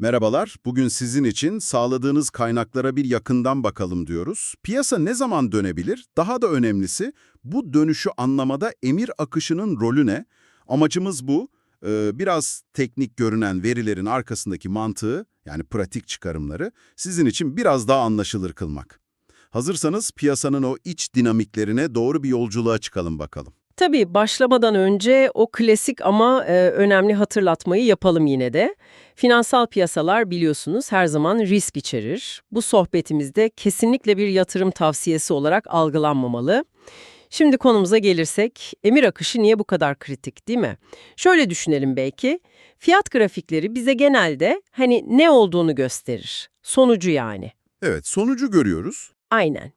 Merhabalar, bugün sizin için sağladığınız kaynaklara bir yakından bakalım diyoruz. Piyasa ne zaman dönebilir? Daha da önemlisi, bu dönüşü anlamada emir akışının rolü ne? Amacımız bu. Ee, biraz teknik görünen verilerin arkasındaki mantığı, yani pratik çıkarımları, sizin için biraz daha anlaşılır kılmak. Hazırsanız piyasanın o iç dinamiklerine doğru bir yolculuğa çıkalım bakalım. Tabii başlamadan önce o klasik ama e, önemli hatırlatmayı yapalım yine de. Finansal piyasalar biliyorsunuz her zaman risk içerir. Bu sohbetimizde kesinlikle bir yatırım tavsiyesi olarak algılanmamalı. Şimdi konumuza gelirsek, emir akışı niye bu kadar kritik değil mi? Şöyle düşünelim belki, fiyat grafikleri bize genelde hani ne olduğunu gösterir, sonucu yani. Evet, sonucu görüyoruz. Aynen.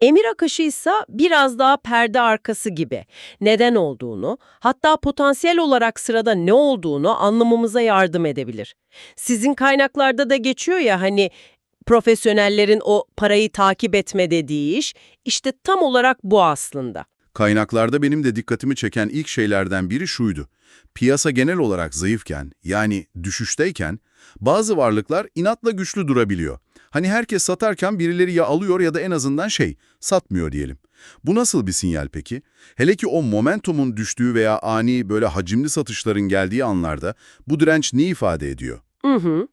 Emir akışı ise biraz daha perde arkası gibi. Neden olduğunu, hatta potansiyel olarak sırada ne olduğunu anlamamıza yardım edebilir. Sizin kaynaklarda da geçiyor ya hani profesyonellerin o parayı takip etme dediği iş, işte tam olarak bu aslında. Kaynaklarda benim de dikkatimi çeken ilk şeylerden biri şuydu. Piyasa genel olarak zayıfken, yani düşüşteyken, bazı varlıklar inatla güçlü durabiliyor. Hani herkes satarken birileri ya alıyor ya da en azından şey, satmıyor diyelim. Bu nasıl bir sinyal peki? Hele ki o momentumun düştüğü veya ani böyle hacimli satışların geldiği anlarda bu direnç ne ifade ediyor? Hı hı.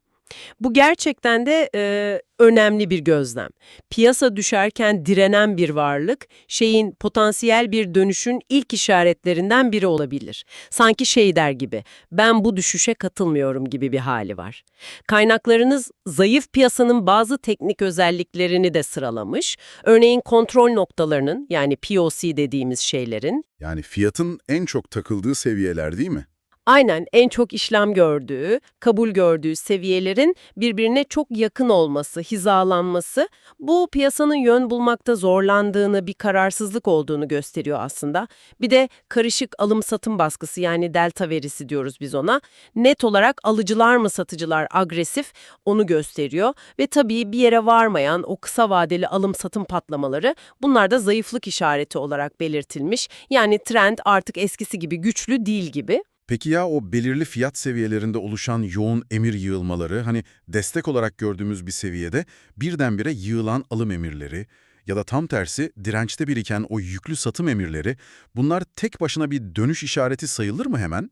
Bu gerçekten de e, önemli bir gözlem. Piyasa düşerken direnen bir varlık, şeyin potansiyel bir dönüşün ilk işaretlerinden biri olabilir. Sanki şey der gibi, ben bu düşüşe katılmıyorum gibi bir hali var. Kaynaklarınız zayıf piyasanın bazı teknik özelliklerini de sıralamış. Örneğin kontrol noktalarının yani POC dediğimiz şeylerin Yani fiyatın en çok takıldığı seviyeler değil mi? Aynen en çok işlem gördüğü, kabul gördüğü seviyelerin birbirine çok yakın olması, hizalanması bu piyasanın yön bulmakta zorlandığını, bir kararsızlık olduğunu gösteriyor aslında. Bir de karışık alım-satım baskısı yani delta verisi diyoruz biz ona. Net olarak alıcılar mı satıcılar agresif onu gösteriyor ve tabii bir yere varmayan o kısa vadeli alım-satım patlamaları bunlar da zayıflık işareti olarak belirtilmiş. Yani trend artık eskisi gibi güçlü değil gibi. Peki ya o belirli fiyat seviyelerinde oluşan yoğun emir yığılmaları, hani destek olarak gördüğümüz bir seviyede birdenbire yığılan alım emirleri ya da tam tersi dirençte biriken o yüklü satım emirleri, bunlar tek başına bir dönüş işareti sayılır mı hemen?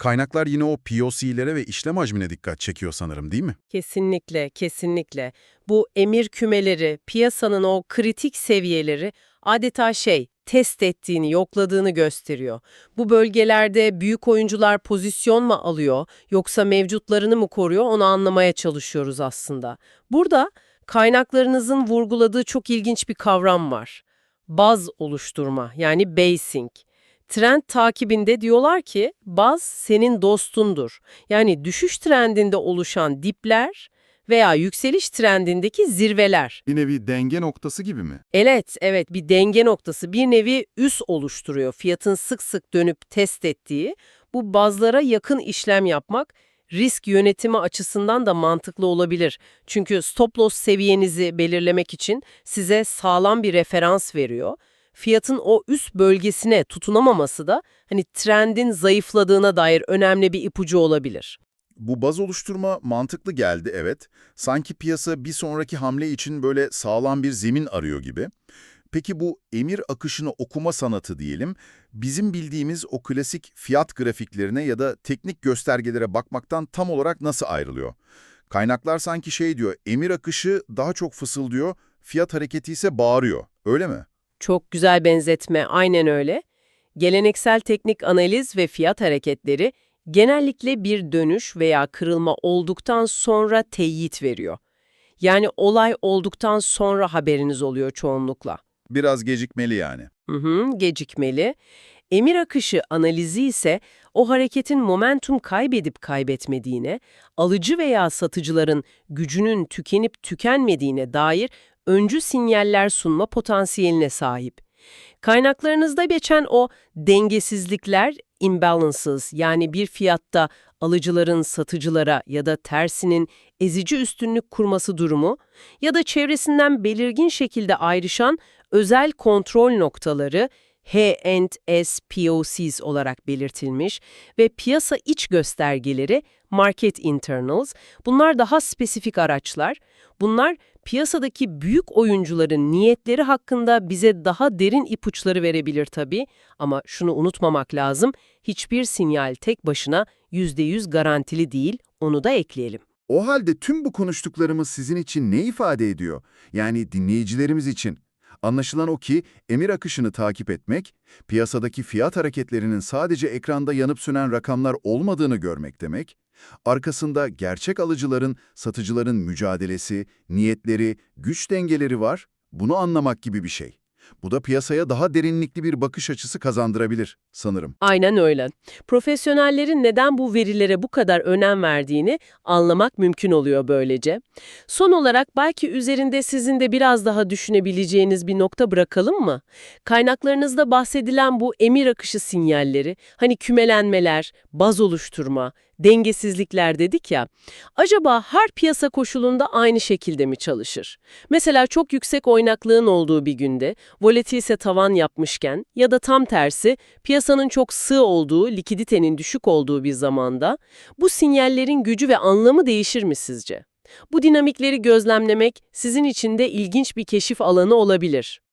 Kaynaklar yine o POC'lere ve işlem hacmine dikkat çekiyor sanırım değil mi? Kesinlikle, kesinlikle. Bu emir kümeleri, piyasanın o kritik seviyeleri adeta şey, test ettiğini, yokladığını gösteriyor. Bu bölgelerde büyük oyuncular pozisyon mu alıyor, yoksa mevcutlarını mı koruyor onu anlamaya çalışıyoruz aslında. Burada kaynaklarınızın vurguladığı çok ilginç bir kavram var. Baz oluşturma, yani basing. Trend takibinde diyorlar ki baz senin dostundur. Yani düşüş trendinde oluşan dipler veya yükseliş trendindeki zirveler. Bir nevi denge noktası gibi mi? Evet, evet bir denge noktası bir nevi üs oluşturuyor. Fiyatın sık sık dönüp test ettiği bu bazlara yakın işlem yapmak risk yönetimi açısından da mantıklı olabilir. Çünkü stop loss seviyenizi belirlemek için size sağlam bir referans veriyor. Fiyatın o üst bölgesine tutunamaması da hani trendin zayıfladığına dair önemli bir ipucu olabilir. Bu baz oluşturma mantıklı geldi evet. Sanki piyasa bir sonraki hamle için böyle sağlam bir zemin arıyor gibi. Peki bu emir akışını okuma sanatı diyelim, bizim bildiğimiz o klasik fiyat grafiklerine ya da teknik göstergelere bakmaktan tam olarak nasıl ayrılıyor? Kaynaklar sanki şey diyor, emir akışı daha çok fısıldıyor, fiyat hareketi ise bağırıyor. Öyle mi? Çok güzel benzetme, aynen öyle. Geleneksel teknik analiz ve fiyat hareketleri genellikle bir dönüş veya kırılma olduktan sonra teyit veriyor. Yani olay olduktan sonra haberiniz oluyor çoğunlukla. Biraz gecikmeli yani. Hı hı, gecikmeli. Emir akışı analizi ise o hareketin momentum kaybedip kaybetmediğine, alıcı veya satıcıların gücünün tükenip tükenmediğine dair öncü sinyaller sunma potansiyeline sahip. Kaynaklarınızda geçen o dengesizlikler, imbalances yani bir fiyatta alıcıların satıcılara ya da tersinin ezici üstünlük kurması durumu ya da çevresinden belirgin şekilde ayrışan özel kontrol noktaları H&S olarak belirtilmiş ve piyasa iç göstergeleri Market Internals. Bunlar daha spesifik araçlar. Bunlar piyasadaki büyük oyuncuların niyetleri hakkında bize daha derin ipuçları verebilir tabii. Ama şunu unutmamak lazım, hiçbir sinyal tek başına %100 garantili değil, onu da ekleyelim. O halde tüm bu konuştuklarımız sizin için ne ifade ediyor? Yani dinleyicilerimiz için. Anlaşılan o ki emir akışını takip etmek, piyasadaki fiyat hareketlerinin sadece ekranda yanıp sönen rakamlar olmadığını görmek demek, arkasında gerçek alıcıların, satıcıların mücadelesi, niyetleri, güç dengeleri var, bunu anlamak gibi bir şey. Bu da piyasaya daha derinlikli bir bakış açısı kazandırabilir sanırım. Aynen öyle. Profesyonellerin neden bu verilere bu kadar önem verdiğini anlamak mümkün oluyor böylece. Son olarak belki üzerinde sizin de biraz daha düşünebileceğiniz bir nokta bırakalım mı? Kaynaklarınızda bahsedilen bu emir akışı sinyalleri, hani kümelenmeler, baz oluşturma, dengesizlikler dedik ya, acaba her piyasa koşulunda aynı şekilde mi çalışır? Mesela çok yüksek oynaklığın olduğu bir günde, volatilse tavan yapmışken ya da tam tersi piyasanın çok sığ olduğu, likiditenin düşük olduğu bir zamanda bu sinyallerin gücü ve anlamı değişir mi sizce? Bu dinamikleri gözlemlemek sizin için de ilginç bir keşif alanı olabilir.